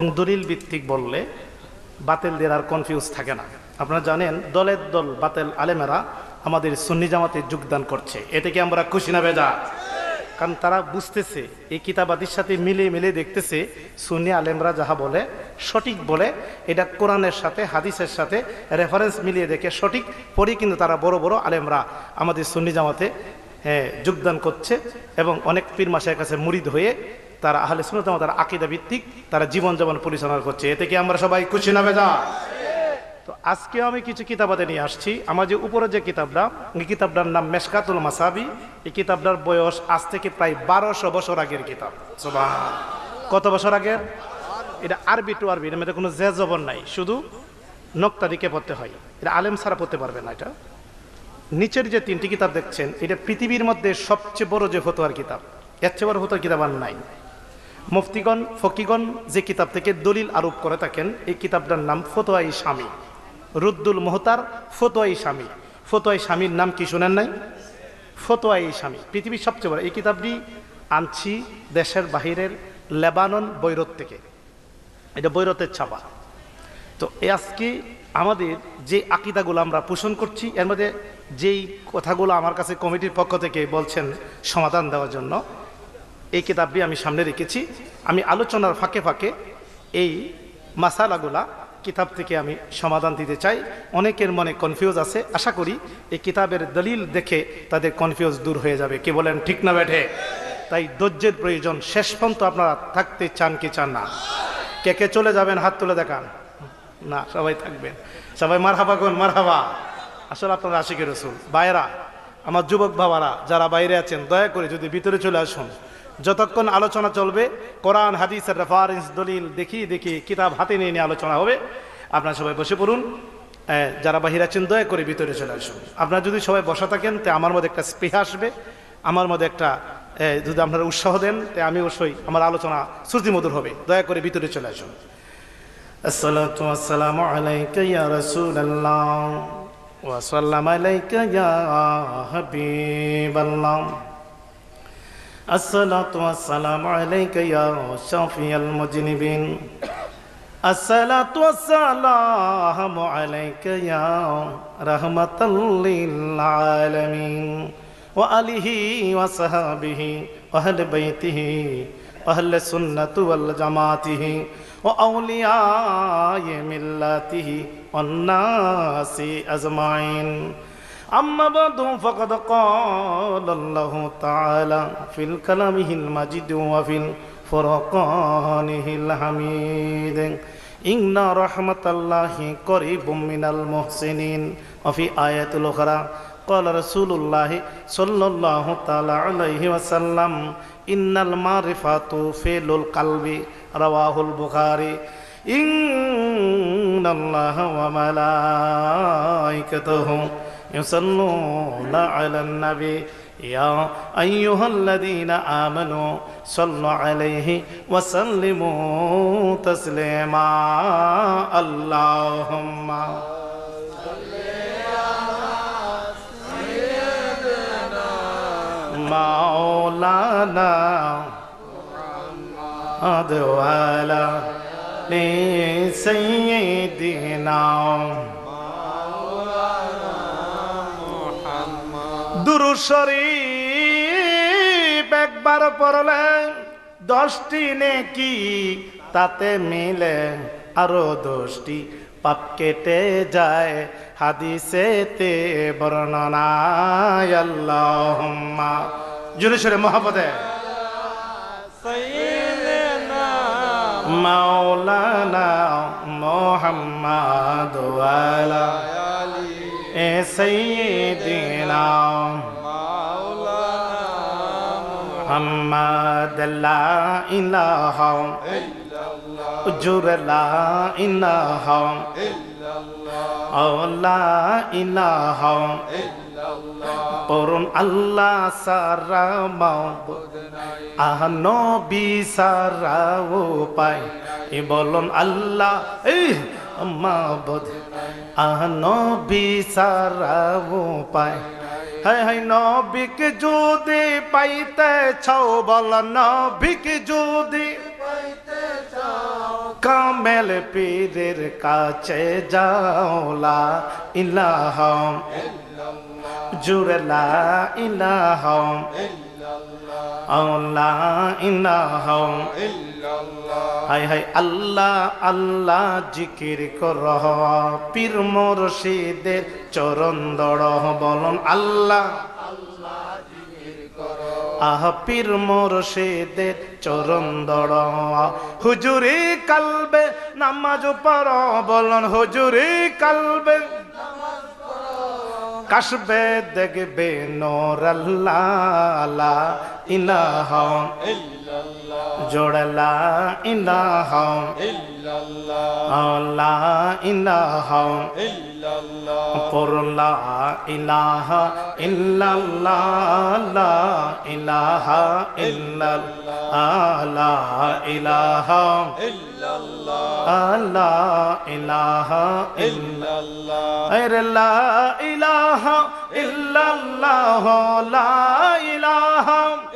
এবং দলিল ভিত্তিক বললে বাতিলদের আর কনফিউজ থাকে না। আপনারা জানেন দলের দল বাতেল আলেমেরা আমাদের সুন্নি জামাতে যোগদান করছে। এতে কি আমরা খুশি না বেজা? কারণ তারা বুঝতেছে, এই কিতাবাদির সাথে মিলে মিলে দেখতেছে, সুন্নি আলেমরা যাহা বলে, সঠিক বলে, এটা কোরআনের সাথে, হাদিসের সাথে রেফারেন্স মিলিয়ে দেখে সঠিক, পরে কিন্তু তারা বড় বড় আলেমরা আমাদের সুন্নি জামাতে যোগদান করছে এবং অনেক পীর মাসের কাছে মুরিদ হয়ে তারা আহলে সুন্নত তারা আকিদা ভিত্তিক তারা জীবন যাপন পরিচালনা করছে। এতে কি আমরা সবাই খুশি না বেজা তো আজকে আমি কিছু কিতাবাতে নিয়ে আসছি। আমার যে উপরে যে কিতাবটা, এই কিতাবটার নাম মেশকাতুল মাসাবি। এই কিতাবটার বয়স আজ থেকে প্রায় বারোশো বছর আগের কিতাব। কত বছর আগের? এটা আরবি টু আরবি মধ্যে কোনো জে জবর নাই। শুধু নক্তা দিকে পড়তে হয়। এটা আলেম ছাড়া পড়তে পারবে না এটা। নিচের যে তিনটি কিতাব দেখছেন, এটা পৃথিবীর মধ্যে সবচেয়ে বড় যে ফতোয়ার কিতাব, এর চেয়ে বড় ফতোয়ার কিতাব আর নাই। মুফতিগণ, ফকিগণ যে কিতাব থেকে দলিল আরোপ করে থাকেন, এই কিতাবটার নাম ফতোয়াই স্বামী। রুদ্দুল মোহতার ফতোয়াই স্বামী। ফতোয়াই স্বামীর নাম কি শোনেন নাই? ফতোয়াই স্বামী। পৃথিবীর সবচেয়ে বড়, এই কিতাবটি আনছি দেশের বাহিরের লেবানন বৈরত থেকে। এটা বৈরতের ছাপা। তো আজকে আমাদের যে আকিদাগুলো আমরা পোষণ করছি, এর মধ্যে যেই কথাগুলো আমার কাছে কমিটির পক্ষ থেকে বলছেন সমাধান দেওয়ার জন্য এই কিতাবটি আমি সামনে রেখেছি। আমি আলোচনার ফাঁকে ফাঁকে এই মাসালাগুলা কিতাব থেকে আমি সমাধান দিতে চাই। অনেকের মনে কনফিউজ আছে। আশা করি এই কিতাবের দলিল দেখে তাদের কনফিউজ দূর হয়ে যাবে। কি বলেন, ঠিক না বেঠে তাই ধৈর্যের প্রয়োজন। শেষ পর্যন্ত আপনারা থাকতে চান কি চান না। কে কে চলে যাবেন, হাত তুলে দেখান। না, সবাই থাকবেন। সবাই মার হাবা কোন? মার হাবা আসলে আপনারা আশিকে রসুল। বাইরা আমার যুবক বাবারা যারা বাইরে আছেন, দয়া করে যদি ভিতরে চলে আসুন। যতক্ষণ আলোচনা চলবে কোরআন হাদিসের রেফারেন্স দলিল দেখি দেখি কিতাব হাতে নিয়ে নিয়ে আলোচনা হবে আপনারা সবাই বসে পড়ুন আহ, যারা বাহির আছেন দয়া করে ভিতরে চলে আসুন আপনারা যদি সবাই বসা থাকেন তে আমার মধ্যে একটা স্পৃহা আসবে আমার মধ্যে একটা আহ, যদি আপনারা উৎসাহ দেন তে আমি অবশ্যই আমার আলোচনা শ্রুতিমধুর হবে দয়া করে ভিতরে চলে আসুন الصلاة والسلام عليك يا رسول الله وسلم عليك يا حبيب الله الصلاة والسلام عليك يا شافي المذنبين الصلاة والسلام عليك يا رحمة للعالمين وآله وصحابه وأهل بيته وأهل السنة والجماعته وأولياء ملته والناس أجمعين أما بعد فقد قال الله تعالى في الكلامه المجيد وفي الفرقانه الحميد إن رحمة الله قريب من المحسنين وفي آية الأخرى قال رسول الله صلى الله تعالى عليه وسلم إن المعرفة فعل القلب رواه البخاري إن الله وملائكته يصلون على النبي. يا أيها الذين آمنوا صلوا عليه وسلموا تسليما. اللهم مولانا محمد وعلى سيدنا দুরু শরীফ একবার পড়লে দশটি নেকি তাতে মিলে আরও দশটি। পাপ কেটে যায় হাদিসেতে বর্ণনায় আল্লাহুম্মা। জুনে সরে মহাপদে। মাওলানা মোহাম্মদ ওয়ালা। এ সৈয়দিনা محمد لا إله جر لا إله أو لا إله পরুন আল্লাহ সারা মাবুদ আহ নবী সারা উপায় এ বলুন আল্লাহ এই মাবুদ আহ নবী সারা উপায় হাই হাই নবিকে যদি পাইতে ছাও বল, নবিকে যদি কামেল পীরের কাছে যাওলা ইলাহম আল্লাহ ইলাহম হাই হাই আল্লাহ আল্লাহ জিকির কর। পীর মুর্শিদের চরণ দড় বলন, আল্লাহ আহ, পীর মুর্শিদের চরণ দড় হুজুরি কালবে নামাজ পড় বলন, হুজুরি কালবে কাশবে দেখবে নোরাল্লা ইনাহ ইলাহ জোড়লা ইলাহ لا إله إلا الله قر لا إله إلا اللہ لا إله إلا الله لا إله إلا الله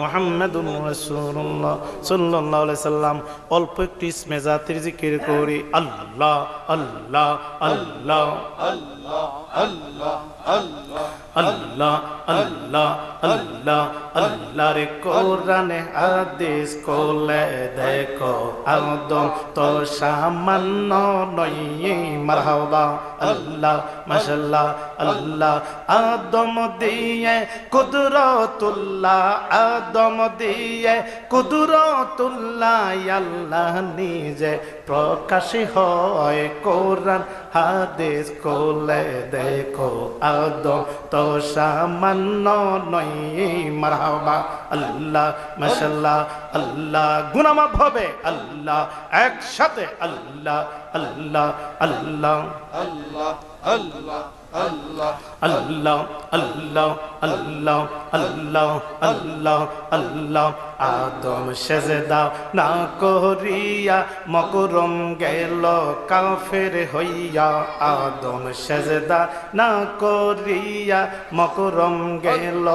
মুহাম্মাদুর রাসূলুল্লাহ সাল্লাল্লাহু আলাইহি সাল্লাম। অল্প একটু ইসমে জাতির জিকির করি। আল্লাহ আল্লাহ আল্লাহ আল্লাহ আল্লাহ। আল্লাহ কোলে দেখো। আদম তো সামান্য নই মারহাবা। আল্লাহ মাশাল্লাহ আল্লাহ, আদম দিয়ে কুদরতুল্লাহ, আদম দিয়ে কুদরতুল্লাহ, আল্লাহ নিজে প্রকাশী হয় কোরআন, হাদিস কোলে দেখো। তো সামান্য নই মারহাবা আল্লাহ মাশাল্লাহ আল্লাহ গুনামাফ হবে, আল্লাহ, একসাথে আল্লাহ আল্লাহ আল্লাহ আল্লাহ আল্লাহ আল্লাহ আল্লাহ আল্লাহ আল্লাহ আল্লাহ আল্লাহ আল্লাহ। আদম সেজদা না করিয়া মকরম গেল, কাফের হইয়া। আদম সেজদা না করিয়া মকরম গেল,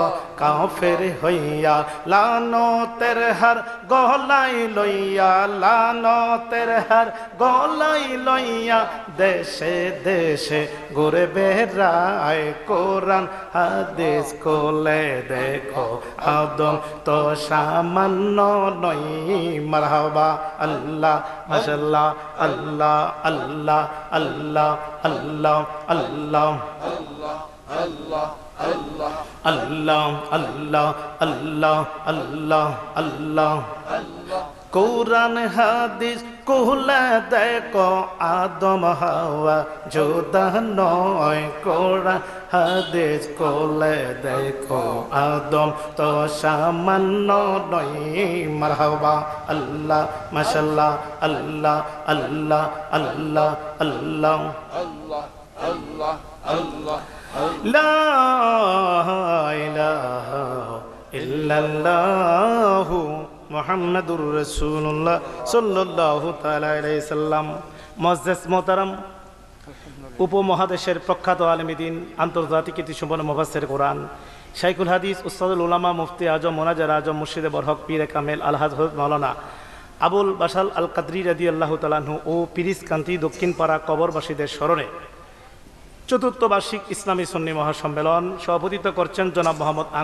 কাফের হইয়া। লানো তের হার গলাই লইয়া লানো তের হার গলাই লইয়া দেশে দেশে ঘুরে বেড়ায় কোরআন হাদিস কোলে দেখো আদম তো সামান্য নই মারহাবা আল্লাহ মাশাল্লাহ আল্লাহ আল্লাহ আল্লাহ আল্লাহ আল্লাহ আল্লাহ আল্লাহ আল্লাহ আল্লাহ আল্লাহ আল্লাহ আল্লাহ কৌরান হাদিস কুহলা দেখ, আদম, হাওয়া যোদা নয়। কোরআন, হাদিস কোলে দেখো, আদম তো সামান্য নয়। মার মারহাবা, আল্লাহ, মশাল্লাহ আল্লাহ আল্লাহ আল্লাহ আল্লাহ আল্লাহ আল্লাহ আল্লাহ। লা ইলাহা ইল্লাল্লাহু মোহাম্মদুর রসুল্লাহ সাল্লাহ তাল্লাম মজদেস মোতারাম উপমহাদেশের প্রখ্যাত আলমিদিন আন্তর্জাতিক ইতিসম্পন্ন মোহাসের কোরআন। শাইকুল হাদিস উস্তাদুল উলামা মুফতি আজম মোনাজার আজম মুর্শিদে বরহক পীরে কামেল আলহাজ মৌলানা আবুল বাসাল আল কাদরি রাদি আল্লাহ তালাহু ও পিরিস কান্তি দক্ষিণপাড়া কবরবাসীদের স্মরণে চতুর্থ বার্ষিক ইসলামী সন্নি মহাসম্মেলন সভাপতিত্ব করছেন জনাব মোহাম্মদ আং